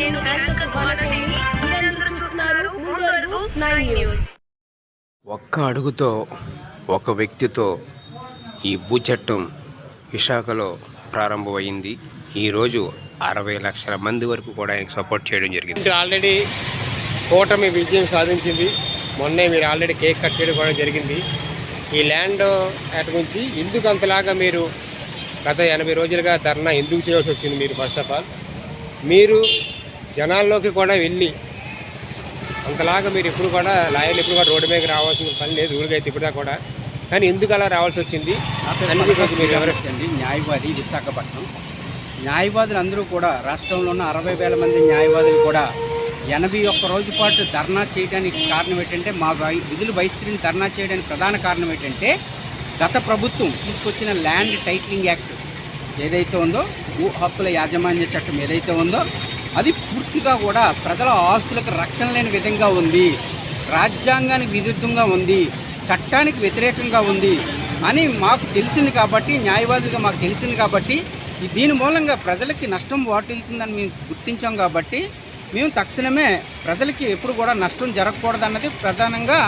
నేను యాంకర్ సుమనసేని మీరందరూ చూస్తున్నారు ముందు అడుగు నైన్ న్యూస్. ఒక్క అడుగుతో ఒక వ్యక్తితో ఈ భూ చట్టం విశాఖలో ప్రారంభమైంది. ఈరోజు అరవై లక్షల మంది వరకు కూడా ఆయనకు సపోర్ట్ చేయడం జరిగింది. ఆల్రెడీ కూటమి విజయం సాధించింది. మొన్నే మీరు ఆల్రెడీ కేక్ కట్ చేయడం కూడా జరిగింది. ఈ ల్యాండ్ అటు నుంచి ఎందుకు అంతలాగా మీరు గత ఎనభై రోజులుగా ధర్నా ఎందుకు చేయాల్సి వచ్చింది మీరు ఫస్ట్ ఆఫ్ ఆల్ మీరు జనాల్లోకి కూడా వెళ్ళి అంతలాగా మీరు ఎప్పుడు కూడా లాయర్లు ఎప్పుడు కూడా రోడ్డు మీదకి రావాల్సిన పని లేదు ఊరికైతే ఇప్పుడా కూడా. కానీ ఎందుకు అలా రావాల్సి వచ్చింది? మీరు న్యాయవాది విశాఖపట్నం. న్యాయవాదులు అందరూ కూడా రాష్ట్రంలో ఉన్న అరవై వేల మంది న్యాయవాదులు కూడా ఎనభై ఒక్క రోజు పాటు ధర్నా చేయడానికి కారణం ఏంటంటే మా వై- విధులు బహిష్కరించి ధర్నా చేయడానికి ప్రధాన కారణం ఏంటంటే గత ప్రభుత్వం తీసుకొచ్చిన ల్యాండ్ టైటిలింగ్ యాక్ట్ ఏదైతే ఉందో భూ హక్కుల యాజమాన్య చట్టం ఏదైతే ఉందో అది పూర్తిగా కూడా ప్రజల ఆస్తులకు రక్షణ లేని విధంగా ఉంది. రాజ్యాంగానికి విరుద్ధంగా ఉంది. చట్టానికి వ్యతిరేకంగా ఉంది అని మాకు తెలిసింది కాబట్టి న్యాయవాదులుగా మాకు తెలిసింది కాబట్టి దీని మూలంగా ప్రజలకి నష్టం వాటిల్తుందని మేము గుర్తించాం కాబట్టి మేము తక్షణమే ప్రజలకి ఎప్పుడు కూడా నష్టం జరగకూడదన్నది ప్రధానంగా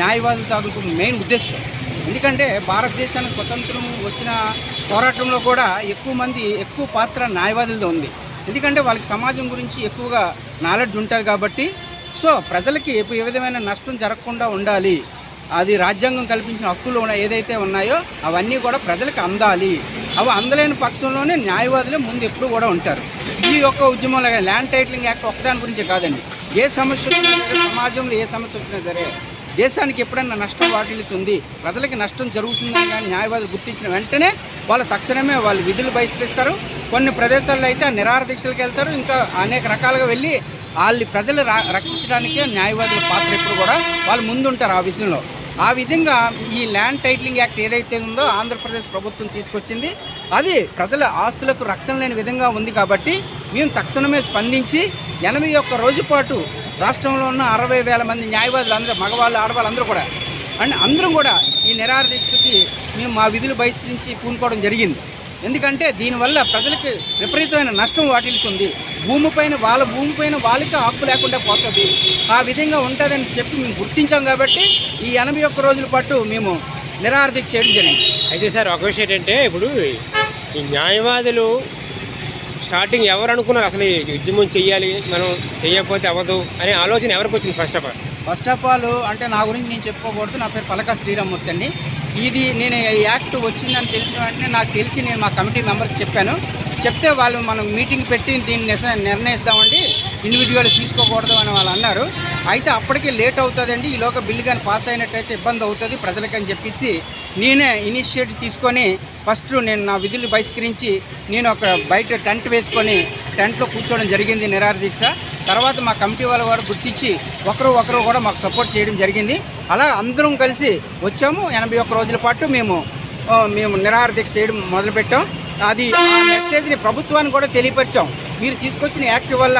న్యాయవాదుల తాలూకు మెయిన్ ఉద్దేశం. ఎందుకంటే భారతదేశానికి స్వతంత్రం వచ్చిన పోరాటంలో కూడా ఎక్కువ మంది ఎక్కువ పాత్ర న్యాయవాదులతో ఉంది. ఎందుకంటే వాళ్ళకి సమాజం గురించి ఎక్కువగా నాలెడ్జ్ ఉంటుంది కాబట్టి సో ప్రజలకి ఏ విధమైన నష్టం జరగకుండా ఉండాలి. అది రాజ్యాంగం కల్పించిన హక్కులు ఉన్న ఏదైతే ఉన్నాయో అవన్నీ కూడా ప్రజలకు అందాలి. అవి అందలేని పక్షంలోనే న్యాయవాదులే ముందు ఎప్పుడు కూడా ఉంటారు. ఈ యొక్క ఉద్యమంలో ల్యాండ్ టైటిలింగ్ యాక్ట్ ఒకదాని గురించి కాదండి. ఏ సమస్య వచ్చినా సరే సమాజంలో ఏ సమస్య వచ్చినా సరే దేశానికి ఎప్పుడైనా నష్టం వాటిల్లుతుంది ప్రజలకి నష్టం జరుగుతుందని కానీ న్యాయవాదులు గుర్తించిన వెంటనే వాళ్ళు తక్షణమే వాళ్ళు విధులు బహిష్కరిస్తారు. కొన్ని ప్రదేశాల్లో అయితే నిరాహార దీక్షలకు వెళ్తారు. ఇంకా అనేక రకాలుగా వెళ్ళి వాళ్ళ ప్రజలు రక్షించడానికే న్యాయవాదుల పాత్ర ఎప్పుడు కూడా వాళ్ళు ముందుంటారు ఆ విషయంలో ఆ విధంగా ఈ ల్యాండ్ టైటిలింగ్ యాక్ట్ ఏదైతే ఉందో ఆంధ్రప్రదేశ్ ప్రభుత్వం తీసుకొచ్చింది అది ప్రజల ఆస్తులకు రక్షణ లేని విధంగా ఉంది కాబట్టి మేము తక్షణమే స్పందించి ఎనభై ఒక్క రోజు పాటు రాష్ట్రంలో ఉన్న అరవై వేల మంది న్యాయవాదులు అందరూ మగవాళ్ళు ఆడవాళ్ళు అందరూ కూడా. అండ్ అందరం కూడా ఈ నిరాహార దీక్షకి మేము మా విధులు బహిష్కరించి పూనుకోవడం జరిగింది. ఎందుకంటే దీనివల్ల ప్రజలకు విపరీతమైన నష్టం వాటిల్తుంది భూమిపైన వాళ్ళ భూమిపైన వాళ్ళకి హక్కు లేకుండా పోతుంది. ఆ విధంగా ఉంటుందని చెప్పి మేము గుర్తించాం కాబట్టి ఈ ఎనభై ఒక్క రోజుల పాటు మేము నిరాహార దీక్ష చేయడం జరిగింది. అయితే సార్ ఒక విషయం ఏంటంటే ఇప్పుడు ఈ న్యాయవాదులు స్టార్టింగ్ ఎవరు అనుకున్నారు అసలు ఈ ఉద్యమం చేయాలి మనం చేయకపోతే అవ్వదు అనే ఆలోచన ఎవరికి వచ్చింది first of all first of all అంటే నా గురించి నేను చెప్పుకోకూడదు నా పేరు పలక శ్రీరామ్మూర్తి అండి. ఇది నేను ఈ యాక్ట్ వచ్చిందని తెలిసిన వెంటనే నాకు తెలిసి నేను మా కమిటీ మెంబర్స్ చెప్పాను. చెప్తే వాళ్ళు మనం మీటింగ్ పెట్టి దీన్ని నిజ- నిర్ణయిస్తామండి. ఇండివిజువల్ తీసుకోకూడదు అని వాళ్ళు అన్నారు. అయితే అప్పటికే లేట్ అవుతుందండి. ఈలోగా బిల్లు కానీ పాస్ అయినట్టయితే ఇబ్బంది అవుతుంది ప్రజలకని చెప్పేసి నేనే ఇనిషియేటివ్ తీసుకొని ఫస్ట్ నేను నా విధులు బహిష్కరించి నేను ఒక బయట టెంట్ వేసుకొని టెంట్లో కూర్చోవడం జరిగింది నిరాహార తర్వాత మా కమిటీ వాళ్ళ వారు గుర్తించి ఒకరు ఒకరు కూడా మాకు సపోర్ట్ చేయడం జరిగింది. అలా అందరం కలిసి వచ్చాము. ఎనభై ఒక్క రోజుల పాటు మేము మేము నిరాహార దీక్ష చేయడం మొదలుపెట్టాం. అది ఆ మెసేజ్ని ప్రభుత్వాన్ని కూడా తెలియపరిచాం. మీరు తీసుకొచ్చిన యాక్ట్ వల్ల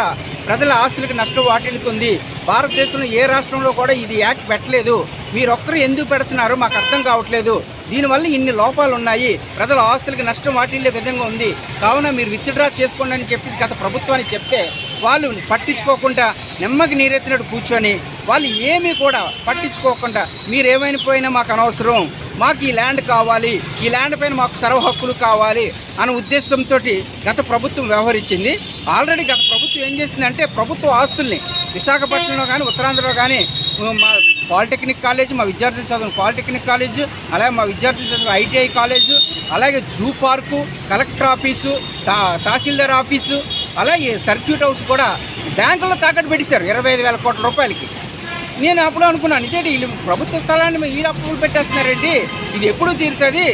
ప్రజల ఆస్తులకు నష్టం వాటిల్లుతుంది. భారతదేశంలో ఏ రాష్ట్రంలో కూడా ఇది యాక్ట్ పెట్టలేదు. మీరు ఒక్కరు ఎందుకు పెడుతున్నారో మాకు అర్థం కావట్లేదు. దీనివల్ల ఇన్ని లోపాలు ఉన్నాయి ప్రజల ఆస్తులకు నష్టం వాటిల్లే విధంగా ఉంది. కావున మీరు విత్డ్రా చేసుకోండి అని చెప్పేసి గత ప్రభుత్వానికి చెప్తే వాళ్ళు పట్టించుకోకుండా నెమ్మకి నీరెత్తినట్టు కూర్చొని వాళ్ళు ఏమీ కూడా పట్టించుకోకుండా మీరేమైనా పోయినా మాకు అనవసరం. మాకు ఈ ల్యాండ్ కావాలి ఈ ల్యాండ్ పైన మాకు సర్వ హక్కులు కావాలి అనే ఉద్దేశంతో గత ప్రభుత్వం వ్యవహరించింది. ఆల్రెడీ గత ప్రభుత్వం ఏం చేసిందంటే ప్రభుత్వ ఆస్తుల్ని విశాఖపట్నంలో కానీ ఉత్తరాంధ్రలో కానీ మా పాలిటెక్నిక్ కాలేజ్ మా విద్యార్థులు చదువు పాలిటెక్నిక్ కాలేజ్ అలాగే మా విద్యార్థులు చదువు ఐటీఐ కాలేజ్ అలాగే జూ పార్కు కలెక్టర్ ఆఫీసు తా తహసీల్దార్ ఆఫీసు అలాగే సర్క్యూట్ హౌస్ కూడా బ్యాంకులో తాకట్టు పెట్టేశారు ఇరవై ఐదు వేల కోట్ల రూపాయలకి. నేను అప్పుడు అనుకున్నాను ఇదేంటి వీళ్ళు ప్రభుత్వ స్థలాన్ని వీళ్ళు అప్పులు పెట్టేస్తున్నారండి ఇది ఎప్పుడు తీరుతుంది?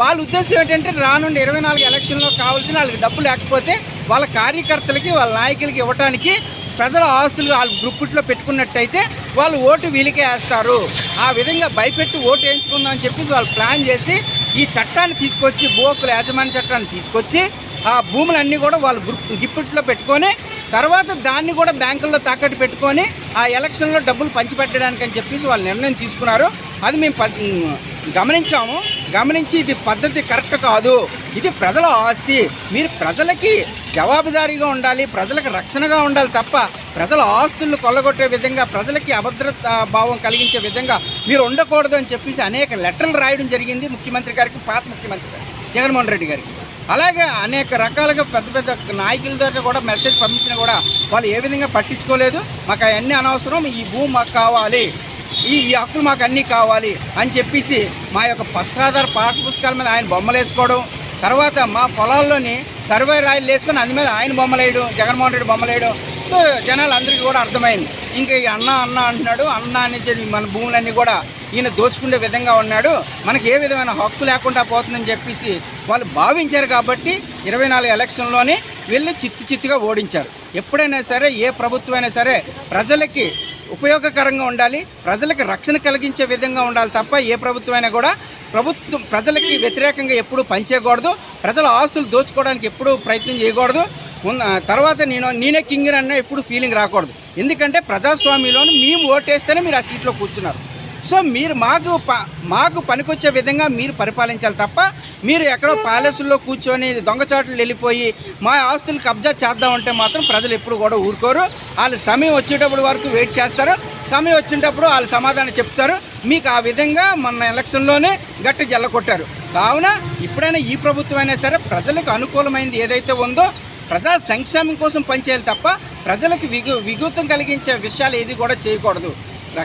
వాళ్ళ ఉద్దేశం ఏంటంటే రానుండి ఇరవై నాలుగు ఎలక్షన్లో కావాల్సిన వాళ్ళకి డబ్బు లేకపోతే వాళ్ళ కార్యకర్తలకి వాళ్ళ నాయకులకి ఇవ్వడానికి ప్రజల ఆస్తులు వాళ్ళ గ్రూపుట్లో పెట్టుకున్నట్టయితే వాళ్ళు ఓటు వీళ్ళకే వేస్తారు. ఆ విధంగా భయపెట్టి ఓటు వేయించుకుందాం అని చెప్పేసి వాళ్ళు ప్లాన్ చేసి ఈ చట్టాన్ని తీసుకొచ్చి భూ హక్కుల యాజమాన్య చట్టాన్ని తీసుకొచ్చి ఆ భూములన్నీ కూడా వాళ్ళు గ్రూప్ గిప్పుట్లో పెట్టుకొని తర్వాత దాన్ని కూడా బ్యాంకుల్లో తాకట్టు పెట్టుకొని ఆ ఎలక్షన్లో డబ్బులు పంచిపెట్టడానికి అని చెప్పేసి వాళ్ళు నిర్ణయం తీసుకున్నారు. అది మేము ప- గమనించాము. గమనించి ఇది పద్ధతి కరెక్ట్ కాదు. ఇది ప్రజల ఆస్తి. మీరు ప్రజలకి జవాబుదారీగా ఉండాలి ప్రజలకు రక్షణగా ఉండాలి తప్ప ప్రజల ఆస్తులను కొల్లగొట్టే విధంగా ప్రజలకి అభద్రత భావం కలిగించే విధంగా మీరు ఉండకూడదు అని చెప్పేసి అనేక లెటర్లు రాయడం జరిగింది ముఖ్యమంత్రి గారికి పాత ముఖ్యమంత్రి గారికి జగన్మోహన్ రెడ్డి గారికి. అలాగే అనేక రకాలుగా పెద్ద పెద్ద నాయకుల దగ్గర కూడా మెసేజ్ పంపించినా కూడా వాళ్ళు ఏ విధంగా పట్టించుకోలేదు. మాకు అవన్నీ అనవసరం ఈ భూమి మాకు కావాలి ఈ ఈ హక్కులు మాకు అన్నీ కావాలి అని చెప్పేసి మా యొక్క పత్రాధార పాఠ పుస్తకాల మీద ఆయన బొమ్మలు వేసుకోవడం తర్వాత మా పొలాల్లోని సర్వే రాయిలు వేసుకొని అందు మీద ఆయన బొమ్మలు వేయడం జగన్మోహన్ రెడ్డి బొమ్మలు వేయడం. తో కూడా అర్థమైంది. ఇంకా ఈ అన్న అన్న అంటున్నాడు. అన్న అనేసి మన భూములన్నీ కూడా ఈయన దోచుకునే విధంగా ఉన్నాడు. మనకి ఏ విధమైన హక్కు లేకుండా పోతుందని చెప్పేసి వాళ్ళు భావించారు కాబట్టి ఇరవై నాలుగు ఎలక్షన్లోనే వీళ్ళు చిత్తు చిత్తుగా ఓడించారు. ఎప్పుడైనా సరే ఏ ప్రభుత్వం అయినా సరే ప్రజలకి ఉపయోగకరంగా ఉండాలి ప్రజలకు రక్షణ కలిగించే విధంగా ఉండాలి తప్ప ఏ ప్రభుత్వమైనా కూడా ప్రభుత్వం ప్రజలకి వ్యతిరేకంగా ఎప్పుడూ పనిచేయకూడదు. ప్రజల ఆస్తులు దోచుకోవడానికి ఎప్పుడూ ప్రయత్నం చేయకూడదు. తర్వాత నేను నేనే కింగ్ అన్న ఎప్పుడు ఫీలింగ్ రాకూడదు. ఎందుకంటే ప్రజాస్వామ్యంలోని మేము ఓటేస్తేనే మీరు ఆ సీట్లో కూర్చున్నారు. సో మీరు మాకు ప- మాకు పనికొచ్చే విధంగా మీరు పరిపాలించాలి తప్ప మీరు ఎక్కడో ప్యాలెస్లో కూర్చొని దొంగచాట్లు వెళ్ళిపోయి మా ఆస్తులు కబ్జా చేద్దామంటే మాత్రం ప్రజలు ఎప్పుడు కూడా ఊరుకోరు. వాళ్ళు సమయం వచ్చేటప్పుడు వరకు వెయిట్ చేస్తారు. సమయం వచ్చేటప్పుడు వాళ్ళు సమాధానం చెప్తారు. మీకు ఆ విధంగా మన ఎలక్షన్లోనే గట్టి జల్ల కొట్టారు కావున ఇప్పుడైనా ఈ ప్రభుత్వం అయినా సరే ప్రజలకు అనుకూలమైనది ఏదైతే ఉందో ప్రజా సంక్షేమం కోసం పనిచేయాలి తప్ప ప్రజలకు విగు విఘూతం కలిగించే విషయాలు ఏది కూడా చేయకూడదు.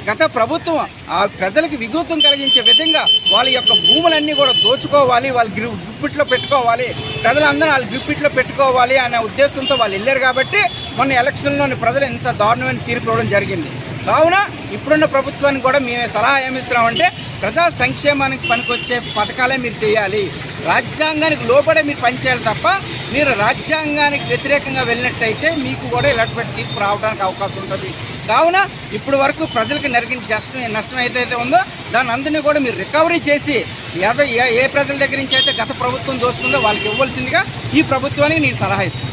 గత ప్రభుత్వం ఆ ప్రజలకు విఘూతం కలిగించే విధంగా వాళ్ళ యొక్క భూములన్నీ కూడా దోచుకోవాలి వాళ్ళు గ్రి గ్రిప్పిట్లో పెట్టుకోవాలి ప్రజలందరూ వాళ్ళు గ్రిప్పిట్లో పెట్టుకోవాలి అనే ఉద్దేశంతో వాళ్ళు వెళ్ళారు కాబట్టి మొన్న ఎలక్షన్లోని ప్రజలు ఇంత దారుణమైన తీర్పు ఇవ్వడం జరిగింది. కావున ఇప్పుడున్న ప్రభుత్వానికి కూడా మేము సలహా ఏమిస్తున్నామంటే ప్రజా సంక్షేమానికి పనికొచ్చే పథకాలే మీరు చేయాలి. రాజ్యాంగానికి లోపడే మీరు పనిచేయాలి తప్ప మీరు రాజ్యాంగానికి వ్యతిరేకంగా వెళ్ళినట్టయితే మీకు కూడా ఇలాంటి తీర్పు రావడానికి అవకాశం ఉంటుంది. కావున ఇప్పటి వరకు ప్రజలకు నరికిన నష్టం నష్టం ఏదైతే ఉందో దాని అందరినీ కూడా మీరు రికవరీ చేసి ఏదో ఏ ఏ ప్రజల దగ్గర నుంచి అయితే గత ప్రభుత్వం దోసుకుందో వాళ్ళకి ఇవ్వాల్సిందిగా ఈ ప్రభుత్వానికి నేను సలహా ఇస్తాను